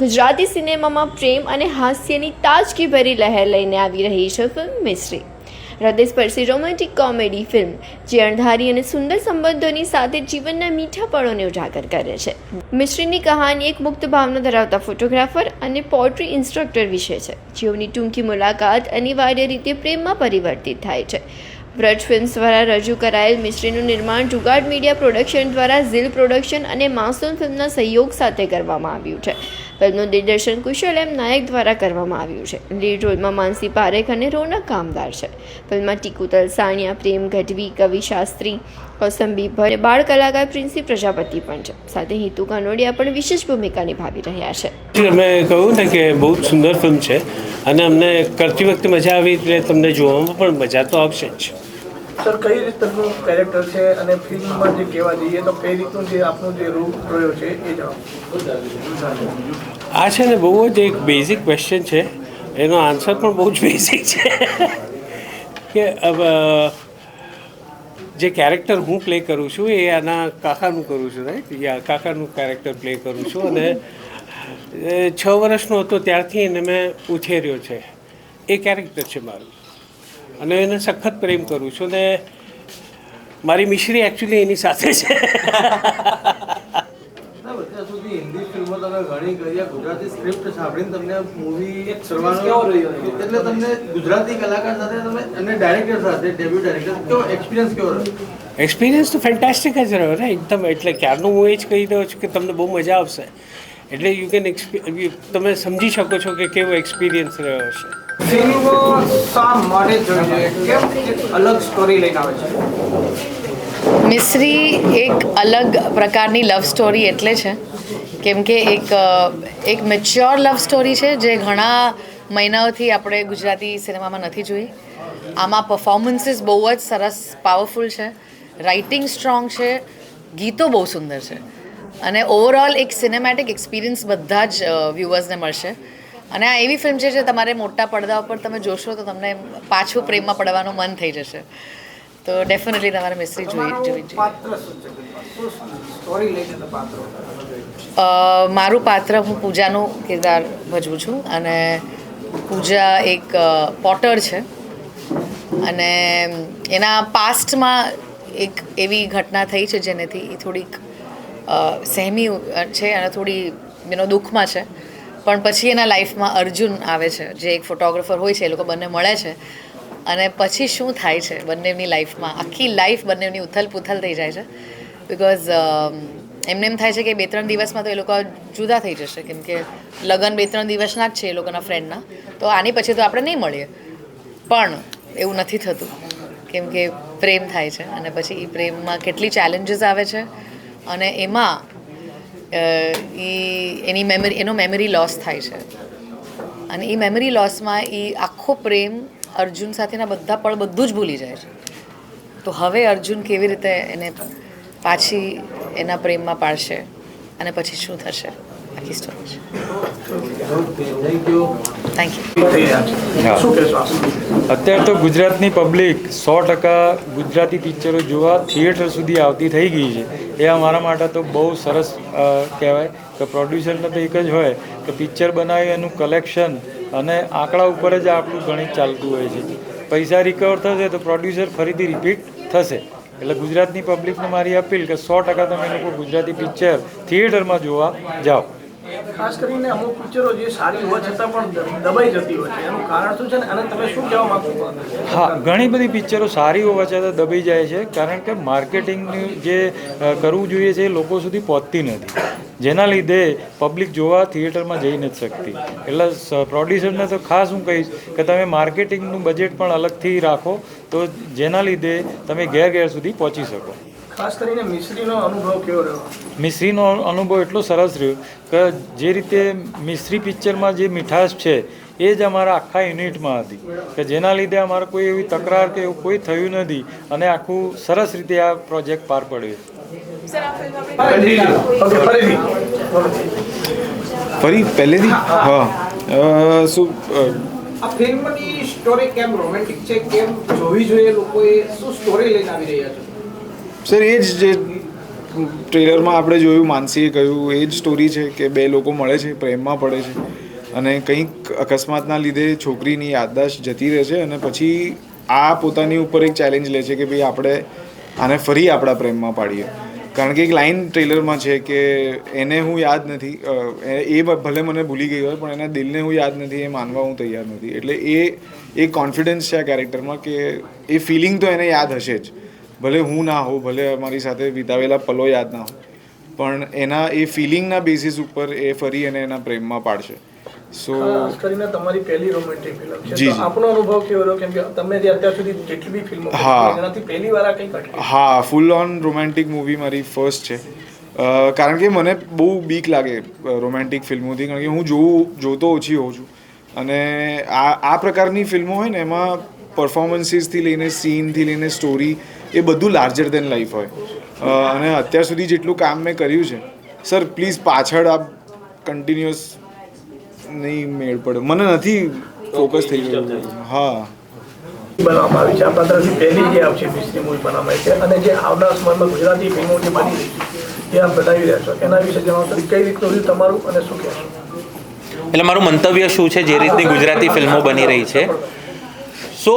ગુજરાતી સિનેમામાં પ્રેમ અને હાસ્યની તાજગીભરી લહેર લઈને આવી રહી છે ફિલ્મ મિશ્રી હૃદયસ્પર્શી રોમેન્ટિક કોમેડી ફિલ્મ, જે અણધારી અને સુંદર સંબંધોની સાથે જીવનના મીઠા પળોને ઉજાગર કરે છે. મિશ્રીની કહાની એક મુક્ત ભાવના ધરાવતા ફોટોગ્રાફર અને પોટ્રી ઇન્સ્ટ્રક્ટર વિશે છે, જેઓની ટૂંકી મુલાકાત અનિવાર્ય રીતે પ્રેમમાં પરિવર્તિત થાય છે. વ્રજ ફિલ્મ્સ દ્વારા રજૂ કરાયેલ મિશ્રીનું નિર્માણ જુગાડ મીડિયા પ્રોડક્શન દ્વારા ઝીલ પ્રોડક્શન અને માસૂમ ફિલ્મના સહયોગ સાથે કરવામાં આવ્યું છે. ફિલ્મનું દિગ્દર્શન કુશલ એમ નાયક દ્વારા કરવામાં આવ્યું છે. લીડ રોલમાં માનસી પારેખ અને રોનક કામદાર છે. ફિલ્મમાં ટીકુ તલસાણિયા, પ્રેમ ગઢવી, કવિ શાસ્ત્રી, કૌસંબી ભટ્ટ બાળ કલાકાર પ્રિન્સી પ્રજાપતિ પણ છે. સાથે હિતુ કાનોડિયા પણ વિશેષ ભૂમિકા નિભાવી રહ્યા છે. અમે કહ્યું ને કે બહુ જ સુંદર ફિલ્મ છે અને અમને કરતી વખતે મજા આવી એટલે તમને જોવામાં પણ મજા તો આવશે જ. સર, કઈ રીતનું કેરેક્ટર છે અને ફિલ્મમાં જે કહેવા જઈએ તો કઈ રીતનું જે આપનો જે રૂપ રહ્યો છે એ જણાવો. આ છે ને બહુ જ એક બેઝિક ક્વેશ્ચન છે. એનો આન્સર પણ બહુ જ બેઝિક છે. કે જે કેરેક્ટર હું પ્લે કરું છું એ આના કાકાનું કરું છું રાઈટ કાકાનું કેરેક્ટર પ્લે કરું છું અને છ વર્ષનો હતો ત્યારથી એને મેં ઉછેર્યો છે. એ કેરેક્ટર છે મારું. અને એને સખત પ્રેમ કરું છું ને મારી મિશ્રી એકચ્યુઅલી એની સાથે છે. ના, અત્યાર સુધી હિન્દી ફિલ્મો તમે ઘણી કરી આ ગુજરાતી સ્ક્રિપ્ટ સાંભળીને તમને મૂવી કરવાનો તમને ગુજરાતી કલાકાર સાથે તમે ડાયરેક્ટર સાથે ડેબ્યુ ડાયરેક્ટર કેવો એક્સપિરિયન્સ એક્સપિરિયન્સ તો ફેન્ટાસ્ટિક જ રહ્યો ને એકદમ એટલે ક્યારનું હું એ જ કહી રહ્યો છું કે તમને બહુ મજા આવશે. એટલે યુ કેન તમે સમજી શકો છો કે કેવો એક્સપિરિયન્સ રહ્યો હશે. ફિલ્મ શા માટે જોઈ જોઈએ કેમ અલગ સ્ટોરી લઈને આવે છે? મિસ્રી એક અલગ પ્રકારની લવ સ્ટોરી એટલે છે. કેમ કે એક એક મેચ્યોર લવ સ્ટોરી છે જે ઘણા મહિનાઓથી આપણે ગુજરાતી સિનેમામાં નથી જોઈ. આમાં પરફોર્મન્સીસ બહુ જ સરસ પાવરફુલ છે. રાઇટિંગ સ્ટ્રોંગ છે. ગીતો બહુ સુંદર છે. અને ઓવરઓલ એક સિનેમેટિક એક્સપિરિયન્સ બધા જ વ્યૂઅર્સને મળશે. અને આ એવી ફિલ્મ છે જે તમારે મોટા પડદા ઉપર તમે જોશો તો તમને પાછું પ્રેમમાં પડવાનું મન થઈ જશે. તો ડેફિનેટલી તમારે મિસ્ત્રી જોઈ જોઈ જોઈએ. મારું પાત્ર હું પૂજાનું કિરદાર ભજવું છું અને પૂજા એક પોટર છે. અને એના પાસ્ટમાં એક એવી ઘટના થઈ છે જેનેથી એ થોડીક સહેમી છે અને થોડી એનો દુઃખમાં છે. પણ પછી એના લાઈફમાં અર્જુન આવે છે. જે એક ફોટોગ્રાફર હોય છે, એ લોકો બંને મળે છે. અને પછી શું થાય છે બંનેની લાઈફમાં? આખી લાઈફ બંનેની ઉથલ પુથલ થઈ જાય છે. બિકોઝ એમને એમ થાય છે કે બે ત્રણ દિવસમાં તો એ લોકો જુદા થઈ જશે. કેમ કે લગ્ન બે ત્રણ દિવસના જ છે એ લોકોના ફ્રેન્ડના તો આની પછી તો આપણે નહીં મળીએ. પણ એવું નથી થતું. કેમ કે પ્રેમ થાય છે. અને પછી એ પ્રેમમાં કેટલી ચેલેન્જીસ આવે છે. અને એમાં ઈ એની મેમરી એનો મેમરી લોસ થાય છે. અને એ મેમરી લોસમાં એ આખો પ્રેમ અર્જુન સાથેના બધા પળ બધું જ ભૂલી જાય છે. તો હવે અર્જુન કેવી રીતે એને પાછી એના પ્રેમમાં પાડશે અને પછી શું થશે? આખી સ્ટોરી થેન્ક યુ અત્યારે તો ગુજરાતની પબ્લિક સો ટકા ગુજરાતી પિક્ચરો જોવા થિયેટર સુધી આવતી થઈ ગઈ છે. એ અમારા માટે તો બહુ સરસ કહેવાય કે પ્રોડ્યુસરને તો એક જ હોય કે પિક્ચર બનાવી એનું કલેક્શન અને આંકડા ઉપર જ આપણું ગણિત ચાલતું હોય છે. પૈસા રિકવર થશે તો પ્રોડ્યુસર ફરીથી રિપીટ થશે. એટલે ગુજરાતની પબ્લિકને મારી અપીલ કે સો ટકા તમે લોકો ગુજરાતી પિક્ચર થિયેટરમાં જોવા જાઓ. ખાસ કરીને અમુક પિક્ચરો જે સારી હોવા છતાં પણ દબાઈ જતી હોય છે. એનું કારણ શું છે અને તમે શું કહેવા માંગો હા, ઘણી બધી પિક્ચરો સારી હોવા છતાં દબાઈ જાય છે. કારણ કે માર્કેટિંગનું જે કરવું જોઈએ છે એ લોકો સુધી પહોંચતી નથી. જેના લીધે પબ્લિક જોવા થિયેટરમાં જઈ નથી શકતી. એટલે પ્રોડ્યુસરને તો ખાસ હું કહીશ કે તમે માર્કેટિંગનું બજેટ પણ અલગથી રાખો તો જેના લીધે તમે ઘેર ઘેર સુધી પહોંચી શકો. ખાસ કરીને મિશ્રીનો અનુભવ કેવો રહ્યો? મિશ્રીનો અનુભવ એટલો સરસ રહ્યો કે જે રીતે મિશ્રી પિક્ચરમાં જે મીઠાશ છે એ જ અમારા આખા યુનિટમાં હતી. કે જેના લીધે અમારે કોઈ એવી તકરાર કે એવું કોઈ થયું નથી અને આખું સરસ રીતે આ પ્રોજેક્ટ પાર પડ્યો. ફરી પહેલેથી? હા શું આ ફિલ્મની સ્ટોરી કેમ રોમેન્ટિક છે? કેમ જોવી જોઈએ લોકોએ? શું સ્ટોરી લઈને આવી રહ્યા છે? સર, એ જ જે ટ્રેલરમાં આપણે જોયું, માનસીએ કહ્યું, એ જ સ્ટોરી છે કે બે લોકો મળે છે, પ્રેમમાં પડે છે. અને કંઈક અકસ્માતના લીધે છોકરીની યાદદાશ્ત જતી રહે છે અને પછી આ પોતાની ઉપર એક ચેલેન્જ લે છે કે ભાઈ આપણે આને ફરી આપણા પ્રેમમાં પાડીએ. કારણ કે એક લાઈન ટ્રેલરમાં છે કે એને હું યાદ નથી એ એ ભલે મને ભૂલી ગઈ હોય, પણ એના દિલને હું યાદ નથી, એ માનવા હું તૈયાર નથી. એટલે એ એક કોન્ફિડન્સ છે આ કેરેક્ટરમાં કે એ ફિલિંગ તો એને યાદ હશે જ. ભલે હું ના હોઉં ભલે અમારી સાથે વિતાવેલા પલો યાદ ના હોય પણ એના એ ફિલિંગના બેસિસ ઉપર એ ફરી એને એના પ્રેમમાં પાડશે. સો ખાસ કરીને તમારી પહેલી રોમેન્ટિક ફિલ્મ છે. તો આપણો અનુભવ કેવો રહ્યો? કેમ કે તમે જે અત્યાર સુધી જેટલી બી ફિલ્મો હા. એનાથી પહેલી વાર આ કંઈ હા ફૂલ ઓન રોમેન્ટિક મૂવી મારી ફર્સ્ટ છે. કારણ કે મને બહુ બીક લાગે રોમેન્ટિક ફિલ્મોથી કારણ કે હું જોઉં જોતો ઓછી હોઉં છું. અને આ આ પ્રકારની ફિલ્મો હોય ને એમાં પરફોર્મન્સીસથી લઈને સીનથી લઈને સ્ટોરી એ બધું લાર્જર દેન લાઈફ હોય. અને અત્યાર સુધી જેટલું કામ મેં કર્યું છે સર પ્લીઝ પાછળ આ કન્ટિન્યુઅસ નહીં મેળ પડે. મને નથી ફોકસ થઈ ગયું હા. બનાવવામાં આવી છે. આ પાત્રથી પહેલી જે આવશે મિસ્ત્રી મૂવી બનાવવામાં આવી છે. અને જે આવનાર સમયમાં ગુજરાતી ફિલ્મો જે બની રહી છે જે આપ બનાવી રહ્યા છો એના વિશે જણાવશો કઈ રીતનું રહ્યું તમારું અને શું કહેશો? એટલે મારું મંતવ્ય શું છે જે રીતની ગુજરાતી ફિલ્મો બની રહી છે? સો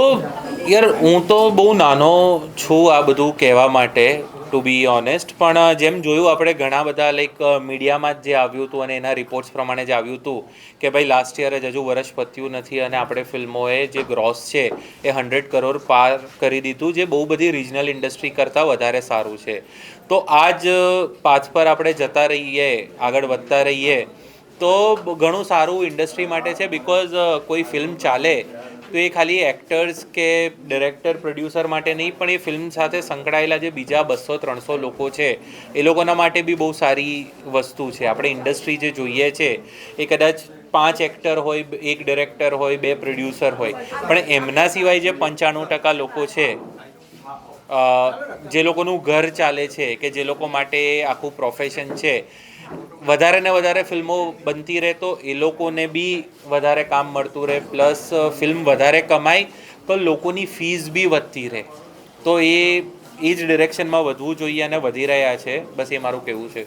યાર, હું તો બહુ નાનો છું આ બધું કહેવા માટે ટુ બી ઓનેસ્ટ પણ જેમ જોયું આપણે ઘણા બધા લાઈક મીડિયામાં જ આવ્યું હતું અને એના રિપોર્ટ્સ પ્રમાણે જે આવ્યું હતું કે ભાઈ લાસ્ટ યર જ હજુ વર્ષ પત્યું નથી અને આપણે ફિલ્મોએ જે ગ્રોસ છે એ હંડ્રેડ કરોડ પાર કરી દીધું, જે બહુ બધી રિજનલ ઇન્ડસ્ટ્રી કરતાં વધારે સારું છે. તો આ જ પાથ પર આપણે જતા રહીએ, આગળ વધતા રહીએ, તો ઘણું સારું ઇન્ડસ્ટ્રી માટે છે બિકોઝ કોઈ ફિલ્મ ચાલે તો એ ખાલી એક્ટર્સ કે ડિરેક્ટર પ્રોડ્યુસર માટે નહીં, પણ એ ફિલ્મ સાથે સંકળાયેલા જે બીજા બસો, ત્રણસો લોકો છે, એ લોકોના માટે બી બહુ સારી વસ્તુ છે. આપણે ઇન્ડસ્ટ્રી જે જોઈએ છે, એ કદાચ પાંચ એક્ટર હોય, એક ડિરેક્ટર હોય, બે પ્રોડ્યુસર હોય, પણ એમના સિવાય જે પંચાણું ટકા લોકો છે જે લોકોનું ઘર ચાલે છે, કે જે લોકો માટે આખું પ્રોફેશન છે વધારે ને વધારે ફિલ્મો બનતી રહે તો એ લોકોને બી વધારે કામ મળતું રહે. પ્લસ ફિલ્મ વધારે કમાય તો લોકોની ફીસ બી વધતી રહે. તો એ એ જ ડિરેક્શનમાં વધવું જોઈએ અને વધી રહ્યા છે. બસ એ મારું કહેવું છે.